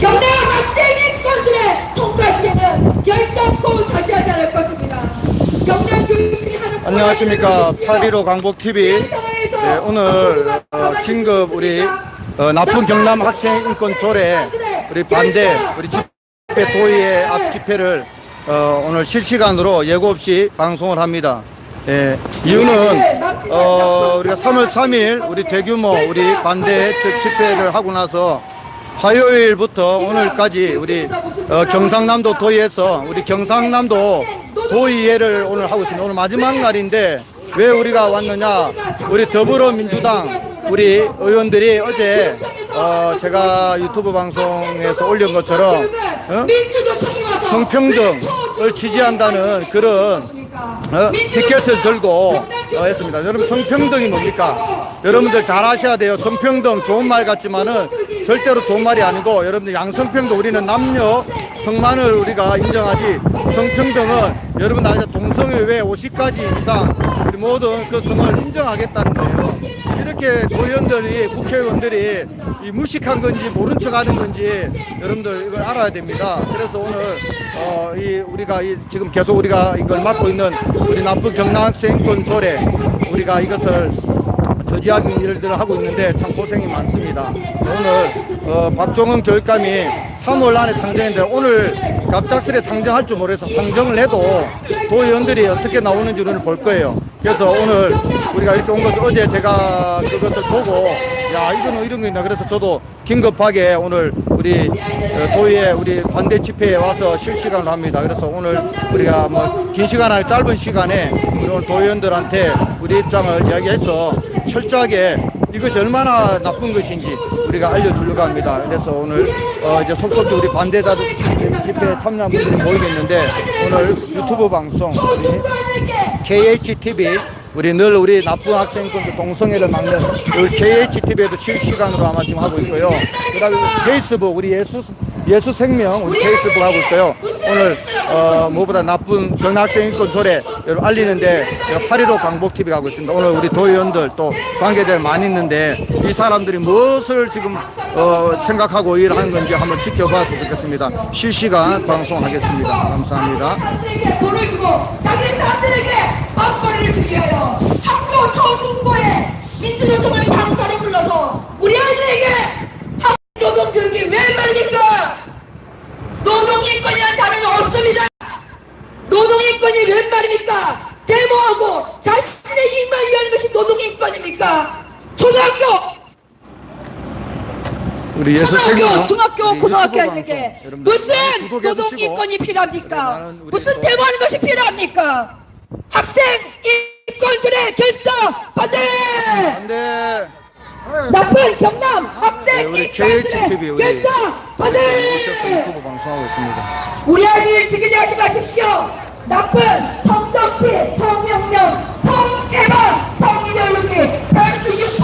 경남 학생 인권들의 통과 시에는 결단코 자시하지 않을 것입니다. 경남 교육청이 하는 안녕하십니까 8.15 강북TV 네, 오늘 어, 긴급 우리 어, 나쁜 경남 학생 인권 조례 우리 반대 우리 집회 도의회 앞 집회를 어, 오늘 실시간으로 예고 없이 방송을 합니다. 예, 이유는 어, 우리가 3월 3일 우리 대규모 우리 반대 집- 집회를 하고 나서 화요일부터 오늘까지 우리 어, 경상남도 도의에서 우리 경상남도 도의회를 오늘 하고 있습니다. 오늘 마지막 날인데 왜 우리가 왔느냐? 우리 더불어민주당 우리 의원들이 어제 어, 제가 유튜브 방송에서 올린 것처럼 어? 성평등을 지지한다는 그런 어, 피켓을 들고 어, 했습니다. 여러분 성평등이 뭡니까? 여러분들 잘 아셔야 돼요. 성평등 좋은 말 같지만은 절대로 좋은 말이 아니고 여러분들 양성평등 우리는 남녀 성만을 우리가 인정하지 성평등은 여러분 아시죠? 동성애 외 50가지 이상 우리 모든 그 성을 인정하겠다는 거예요. 이렇게 도의원들이 국회의원들이 이 무식한 건지 모른 척 하는 건지 여러분들 이걸 알아야 됩니다. 그래서 오늘 어, 이 우리가 이 지금 계속 우리가 이걸 맡고 있는 우리 나쁜 경남학생권 조례 우리가 이것을 저지하기 일들을 하고 있는데 참 고생이 많습니다. 오늘 어, 박종흥 교육감이 3월 안에 상정했는데 오늘 갑작스레 상정할 줄 모르겠어 상정을 해도 도의원들이 어떻게 나오는지는 볼 거예요. 그래서 오늘 우리가 이렇게 온 것을 어제 제가 그것을 보고 야 이거는 이런 거 있나 그래서 저도 긴급하게 오늘 우리 어, 도의회 우리 반대 집회에 와서 실시간을 합니다. 그래서 오늘 우리가 뭐 긴 시간 안에 짧은 시간에 오늘 도의원들한테 우리 입장을 이야기해서 철저하게 이것이 얼마나 나쁜 것인지 우리가 알려주려고 합니다. 그래서 오늘 어 이제 속속히 우리 반대자들 집회에 참여한 분들이 모이겠는데 오늘 유튜브 방송 우리 KHTV 우리 늘 우리 나쁜 학생들 동성애를 막는 KHTV에도 실시간으로 아마 지금 하고 있고요. 그다음에 페이스북 우리 예수 예수 생명 우리 페이스북 하고 있고요. 오늘 어 무엇보다 나쁜 경학생 인권 조례 여러분 알리는데 8.15 강복 TV 가고 있습니다. 오늘 우리 도의원들 또 관계자들 많이 있는데 이 사람들이 무엇을 지금 어 생각하고 일하는 건지 한번 지켜봤으면 좋겠습니다. 실시간 방송하겠습니다. 감사합니다. 돈을 주고 자기 사람들에게 밥벌이를 주기 위하여 학교 초중고에 민주노총을 강사로 불러서 우리 아이들에게 학생 노동교육이 왜 말입니까? 노동인권이란 단어는 없습니다. 노동인권이 웬 말입니까? 데모하고 자신의 이익만 위하는 노동인권입니까? 초등학교 우리 예수 초등학교, 생명 중학교, 우리 고등학교 유튜브 방송 여러분들 무슨 구독해 노동 주시고 인권이 네, 필요합니까? 나는 우리 무슨 또- 대모하는 것이 필요합니까? 학생 인권들의 결사 반대! 안돼 나쁜 경남 네, 학생 우리 KHTV 인권들의 우리 결사 오셔서 반대! 유튜브 방송하고 있습니다. 우리 아이들 죽이지 하지 마십시오. 나쁜 성정치, 성명령, 성개방, 성이데올로기, 별수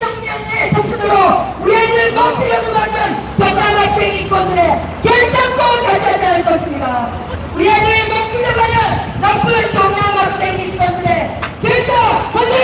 68명의 정신으로 우리 아이들 멈추려고 하는 경남 학생 인권들의 결단코 다시 하지 않을 것입니다. 우리 아이들 멈추려고 하는 나쁜 경남 학생 인권들의 결단 반대!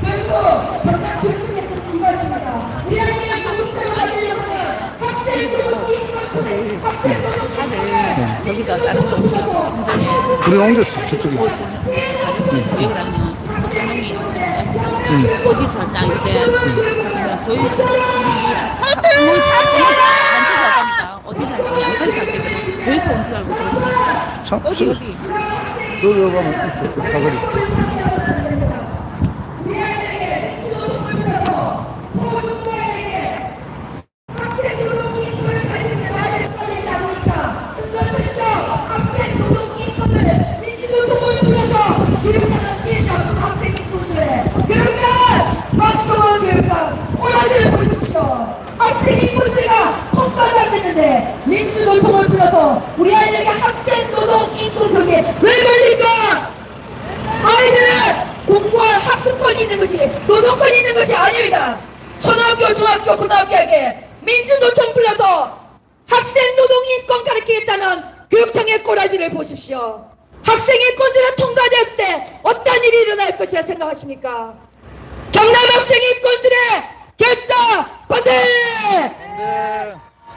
그리고 경남 교육청에서 이거입니다. 우리 아이들 교육대로 만들려고 하는 학생 교육 인권들의 학생 교육 저기가 다른 동네하고 우리 옮겼어 저쪽에. 왜 그러냐면 사람이 어디서 이때 그래서 내가 보여줬어 우리 단체에서 왔다니까 어디 살고 양산에서 왔대거든 교회에서 온 줄 알고 저기 사, 어디 어디 여기 가면 있어. 사거리. 왜 걸립니까? 아이들은 공부할 학습권이 있는 거지 노동권이 있는 것이 아닙니다. 초등학교, 중학교, 고등학교에게 민주노총 불러서 학생 노동인권 가르치겠다는 교육청의 꼬라지를 보십시오. 학생의 권리가 통과되었을 때 어떤 일이 일어날 것이라 생각하십니까? 경남 학생의 권들의 결사 반대! 네.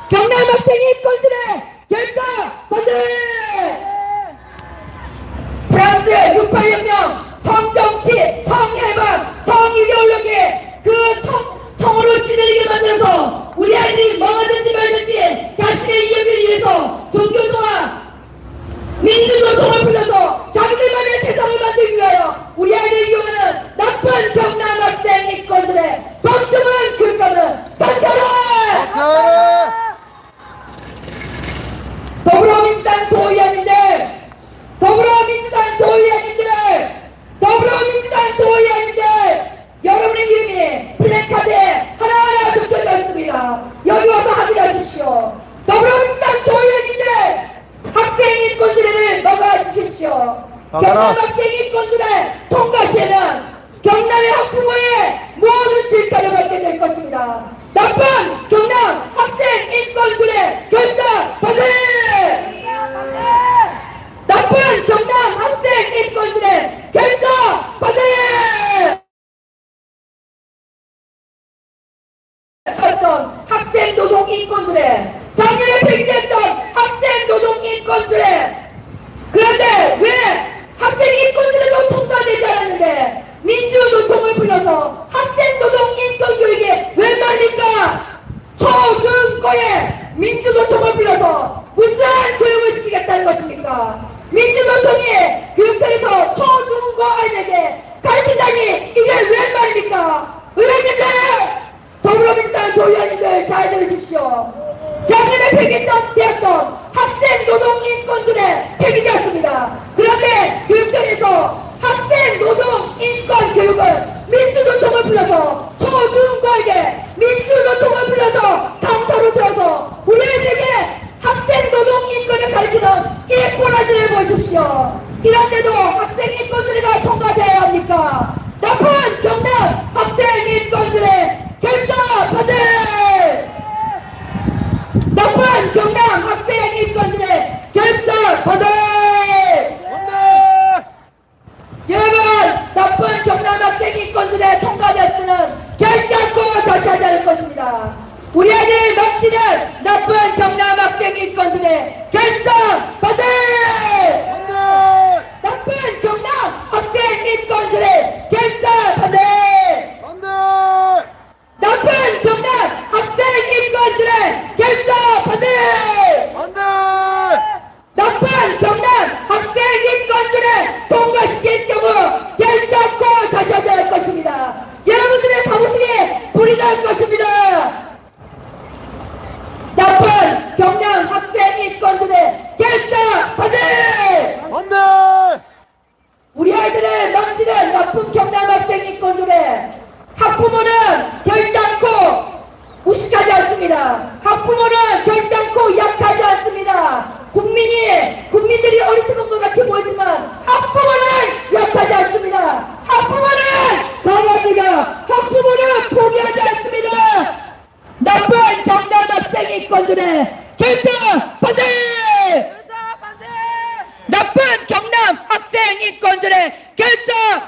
경남 학생의 권들의 결사 반대! 프랑스의 686명 성정치, 성해방, 성이데올로기 그 경남 학생인 건들의 통과 시에는 경남의 학부모의 모든 질타를 받게 될 것입니다. 나쁜 ಇಟ್ಕೊಂತಾರೆ ಕೆಲಸ 높은 경남 학생 인권율에 학부모는 결단코 무식하지 않습니다. 학부모는 결단코 약하지 않습니다. 국민이 국민들이 어리석은 것 같이 보이지만 학부모는 약하지 않습니다. 학부모는 강합니다. 학부모는 포기하지 않습니다. 나쁜 경남 학생 인권들의 결정 반대! 반대! 나쁜 경남 학생 인권들의 결정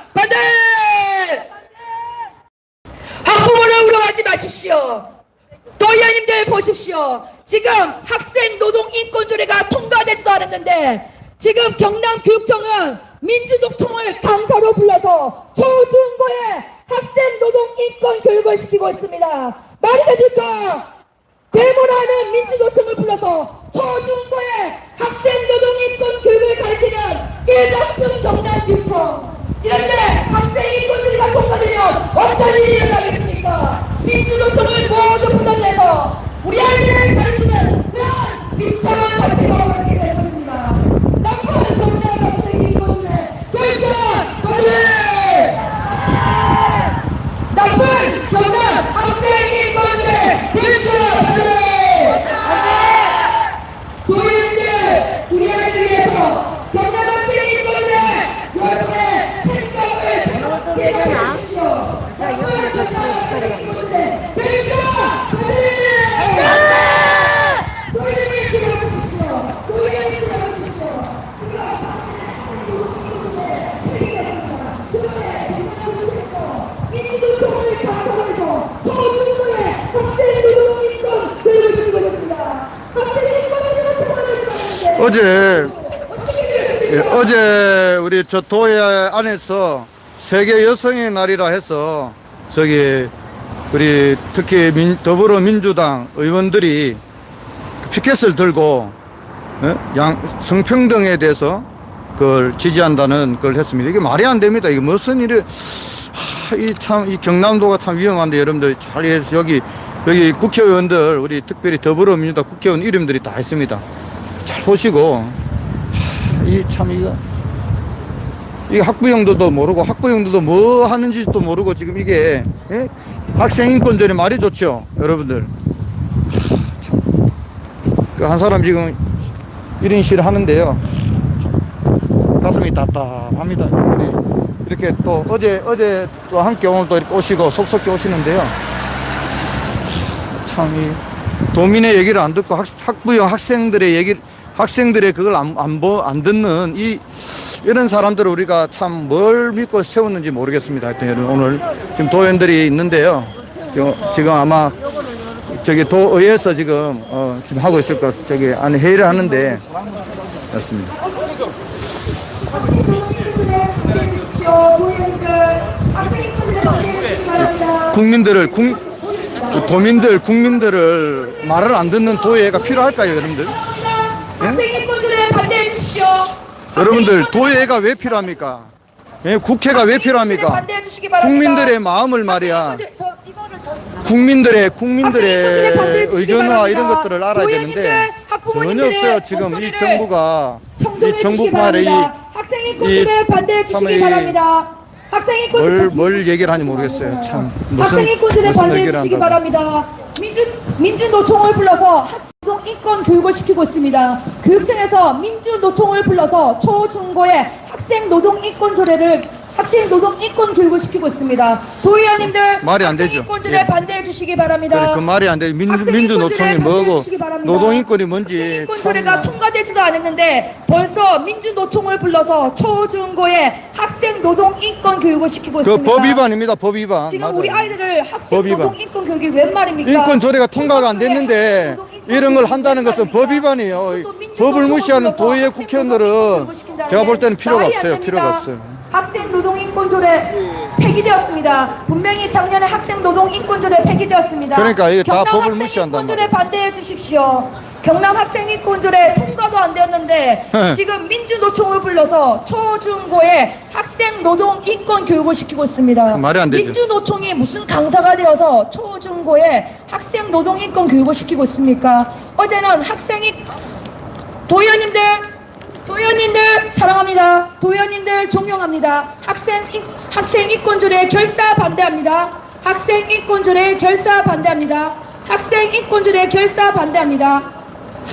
보십시오. 도의원님들 보십시오. 지금 학생 노동 인권조례가 통과되지도 않았는데 지금 경남 교육청은 민주노총을 강사로 불러서 초중고에 학생 노동 인권 교육을 시키고 있습니다. 말이 됩니까? 대모라는 민주노총을 불러서 초중고에 학생 노동 인권 교육을 가르치는 일반병 경남 교육청 이런데 학생 인권들이 통과되면 어떤 일이 일어나겠습니까? 민주노총을 모두 불러내고 우리 아이들을 가르치는 어제 예, 어제 우리 저 도회 안에서 세계 여성의 날이라 해서 저기 우리 특히 민, 더불어민주당 의원들이 피켓을 들고 어? 양 성평등에 대해서 그걸 지지한다는 걸 했습니다. 이게 말이 안 됩니다. 이게 무슨 일이 이참이 경남도가 참 위험한데 여러분들 잘 해서 여기 여기 국회의원들 우리 특별히 더불어민주당 국회의원 이름들이 다 있습니다. 잘 보시고. 이 참 이거. 이 학부형들도 모르고 학부형들도 뭐 하는지도 모르고 지금 이게 예? 학생 인권전에 말이 좋죠 여러분들. 그 한 사람 지금 1인 시를 하는데요. 참 가슴이 답답합니다. 우리 이렇게 또 어제 어제 또 함께 오늘 또 이렇게 오시고 속속히 오시는데요. 참 이 도민의 얘기를 안 듣고 학, 학부형 학생들의 얘기 학생들의 그걸 안, 안, 보, 안 듣는 이 이런 사람들을 우리가 참 뭘 믿고 세웠는지 모르겠습니다. 하여튼 오늘 지금 도원들이 있는데요. 지금, 아마 저기 도의회에서 지금 어, 지금 하고 있을 것 저기 안에 회의를 하는데 그렇습니다. 국민들을 국, 도민들 국민들을 말을 안 듣는 도의회가 필요할까요, 여러분들? 학생인권들에 반대해 주십시오. 여러분들 도의회가 왜 필요합니까? 예, 국회가 왜 필요합니까? 국민들의 마음을 말이야. 국민들의 국민들의 의견과. 이런 것들을 알아야 되는데 전혀 없어요. 지금 이 정부가 이 청동해 주시기 정부만의 바랍니다. 학생인권들에 이- 반대해 참 주시기 이- 바랍니다. 학생인권들 뭘 얘기를 하는지 모르겠어요. 참 무슨 학생인권들에 반대해 주시기. 바랍니다. 민주 민주노총을 불러서 학생 인권 교육을 시키고 있습니다. 교육청에서 민주노총을 불러서 초중고의 학생 노동 인권 조례를 학생 노동 인권 교육을 시키고 있습니다. 도의원님들 말이 안 되죠. 인권 조례 예. 반대해 주시기 바랍니다. 그래, 그 말이 안 돼. 민주 학생 민주노총이 뭐고 바랍니다. 노동 인권이 뭔지 학생인권 조례가 참 통과되지도 않았는데 벌써 민주노총을 불러서 초중고의 학생 노동 인권 교육을 시키고 그 있습니다. 법 위반입니다. 법 위반. 지금 맞아요. 우리 아이들을 학생. 노동 인권 교육이 웬 말입니까? 인권 조례가 통과가 안 됐는데 노동 인권 이런 걸 한다는 웬 것은 말입니까? 법 위반이에요. 법을 무시하는 인권 국회의원들은 제가 볼게 때는 필요가 없어요. 필요가 없어요. 학생 노동 인권 조례 폐기되었습니다. 분명히 작년에 학생 노동 인권 조례 폐기되었습니다. 그러니까 이게 다 법을 학생 무시한단 인권 조례 반대해 주십시오. 경남 학생 인권 조례 통과도 안 되었는데 네. 지금 민주노총을 불러서 초중고에 학생 노동 인권 교육을 시키고 있습니다. 말이 안 되죠. 민주노총이 무슨 강사가 되어서 초중고에 학생 노동 인권 교육을 시키고 있습니까? 어제는 학생이 도의원님들, 도의원님들 사랑합니다. 도의원님들 존경합니다. 학생 인- 학생 인권조례 결사 반대합니다. 학생 인권조례 결사 반대합니다. 학생 인권조례 결사 반대합니다.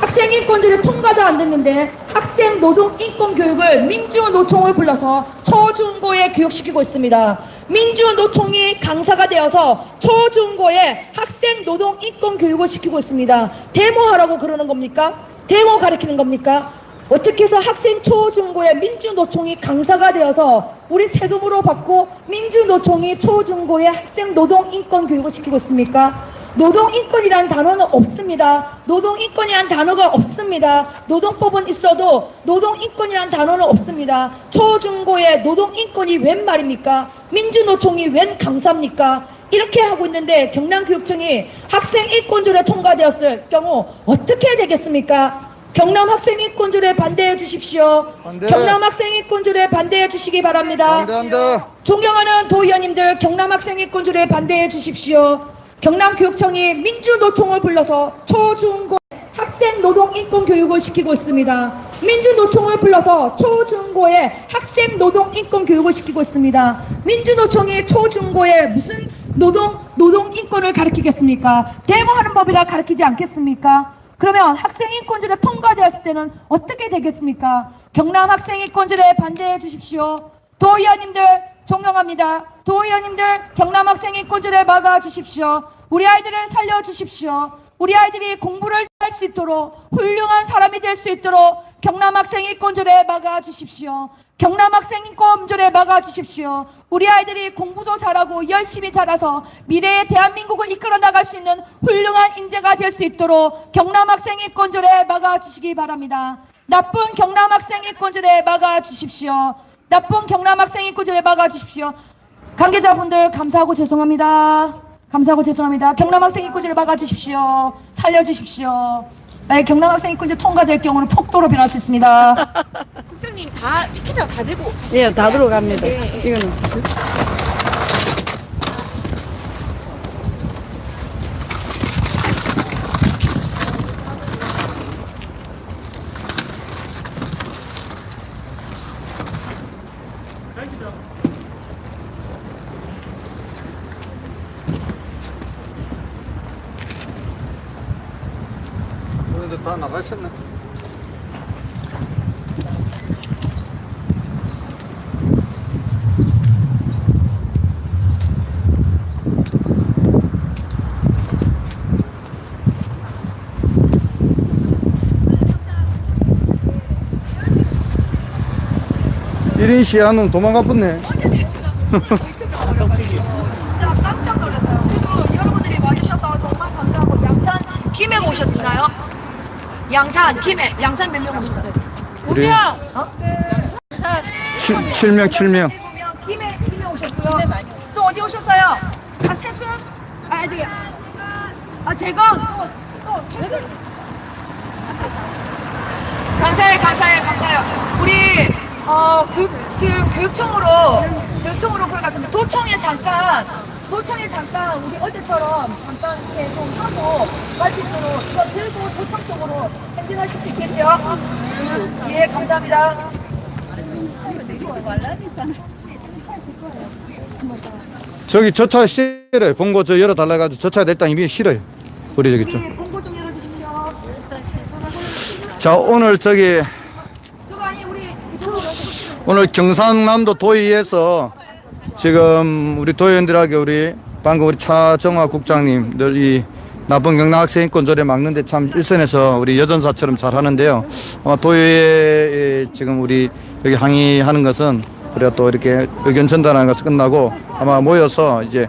학생 인권조례 통과도 안 됐는데 학생 노동 인권 교육을 민주노총을 불러서 초중고에 교육시키고 있습니다. 민주노총이 강사가 되어서 초중고에 학생 노동 인권 교육을 시키고 있습니다. 데모하라고 그러는 겁니까? 데모 가르치는 겁니까? 어떻게 해서 학생 초중고에 민주노총이 강사가 되어서 우리 세금으로 받고 민주노총이 초중고에 학생 노동 인권 교육을 시키고 있습니까? 노동 인권이라는 단어는 없습니다. 노동 인권이라는 단어가 없습니다. 노동법은 있어도 노동 인권이라는 단어는 없습니다. 초중고의 노동 인권이 웬 말입니까? 민주노총이 웬 강사입니까? 이렇게 하고 있는데 경남교육청이 학생 인권조례 통과되었을 경우 어떻게 되겠습니까? 경남 학생 인권조례 반대해 주십시오. 반대. 경남 학생 인권조례 반대해 주시기 바랍니다. 반대한다. 존경하는 도의원님들 경남 학생 인권조례 반대해 주십시오. 경남교육청이 민주노총을 불러서 초중고 학생 노동 인권 교육을 시키고 있습니다. 민주노총을 불러서 초중고에 학생 노동 인권 교육을 시키고 있습니다. 민주노총이 초중고에 무슨 노동 노동 인권을 가르치겠습니까? 데모하는 법이라 가르치지 않겠습니까? 그러면 학생 인권조례 통과되었을 때는 어떻게 되겠습니까? 경남 학생 인권조례 반대해 주십시오. 도의원님들 존경합니다. 도의원님들 경남 학생 인권조례 막아 주십시오. 우리 아이들을 살려 주십시오. 우리 아이들이 공부를 나아갈 수 있도록 훌륭한 사람이 될 수 있도록 경남 학생 인권조례 막아 주십시오. 경남 학생 인권조례 막아 주십시오. 우리 아이들이 공부도 잘하고 열심히 자라서 미래의 대한민국을 이끌어 나갈 수 있는 훌륭한 인재가 될 수 있도록 경남 학생 인권조례 막아 주시기 바랍니다. 나쁜 경남 학생 인권조례 막아 주십시오. 나쁜 경남 학생 인권조례 막아 주십시오. 관계자분들 감사하고 죄송합니다. 감사하고 죄송합니다. 경남 학생 인권제를 막아주십시오. 살려주십시오. 네, 경남 학생 인권제 통과될 경우는 폭도로 변할 수 있습니다. 국장님 다 피켓다 다 들고 예, 다 들어갑니다. 이거는 오늘도 다 나가셨네. 일인 시야는 도망가 붙네. 진짜 깜짝 놀랐어요. 그래도 여러분들이 와주셔서 정말 감사하고 양산 김해 오셨나요? 양산 김해 양산 몇 명 오셨어요? 우리 칠 7명 7명. 김해 김해 오셨고요. 또 어디 오셨어요? 아 세수? 아 저기 아 제건 또또 감사해 감사해 감사해요. 우리 어 교육 지금 교육청으로 교육청으로 갔는데 도청에 잠깐 도청에 잠깐 우리 어제처럼 잠깐 이렇게 좀 하고 말실수로 이거 들고 도청 쪽으로 행진하실 수 있겠죠? 예 감사합니다. 저기 저 차 싫어요. 본거 저 열어달라 가지고 저 차가 일단 이미 싫어요. 우리 저기 좀. 예, 공고 좀 열어주십시오. 자 오늘 저기 저거 아니 우리 이쪽으로. 오늘 경상남도 도의회에서 지금 우리 도의원들에게 우리 방금 우리 차정화 국장님 늘 이 나쁜 경남 학생 인권조례 막는데 참 일선에서 우리 여전사처럼 잘 하는데요. 아마 도의회에 지금 우리 여기 항의하는 것은 우리가 또 이렇게 의견 전달하는 것이 끝나고 아마 모여서 이제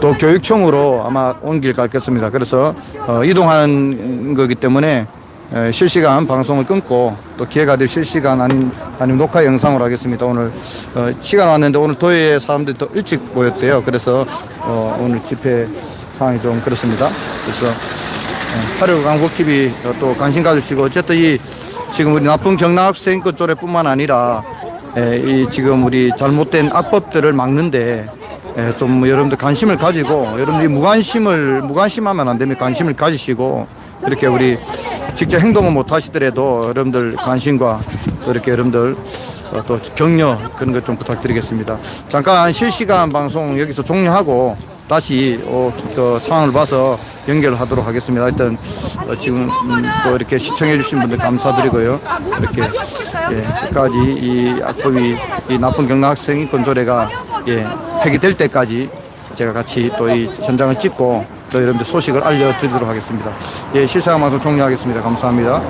또 교육청으로 아마 온길 갈겠습니다. 그래서 어, 이동하는 거기 때문에 에, 실시간 방송을 끊고 또 기회가 될 실시간 아닌 아니면 녹화 영상으로 하겠습니다. 오늘 어, 시간 왔는데 오늘 도의회 사람들이 더 일찍 모였대요. 그래서 어, 오늘 집회 상황이 좀 그렇습니다. 그래서 어, 하루 강국 TV 또 관심 가주시고 어쨌든 이 지금 우리 나쁜 경남 학생 것 조례뿐만 아니라 에, 이 지금 우리 잘못된 악법들을 막는데 에, 좀 여러분들 관심을 가지고 여러분들이 무관심을 무관심하면 안 됩니다. 관심을 가지시고 이렇게 우리 직접 행동을 못 하시더라도 여러분들 관심과 또 이렇게 여러분들 어, 또 격려 그런 것 좀 부탁드리겠습니다. 잠깐 실시간 방송 여기서 종료하고 다시 어, 그 상황을 봐서 연결을 하도록 하겠습니다. 일단 어, 지금 음, 또 이렇게 시청해 주신 분들 감사드리고요. 이렇게 예, 끝까지 이 악법이 이 나쁜 경남 학생 인권 조례가 예, 폐기될 때까지 제가 같이 또 이 현장을 찍고 또 여러분들 소식을 알려드리도록 하겠습니다. 예, 실시간 방송 종료하겠습니다. 감사합니다.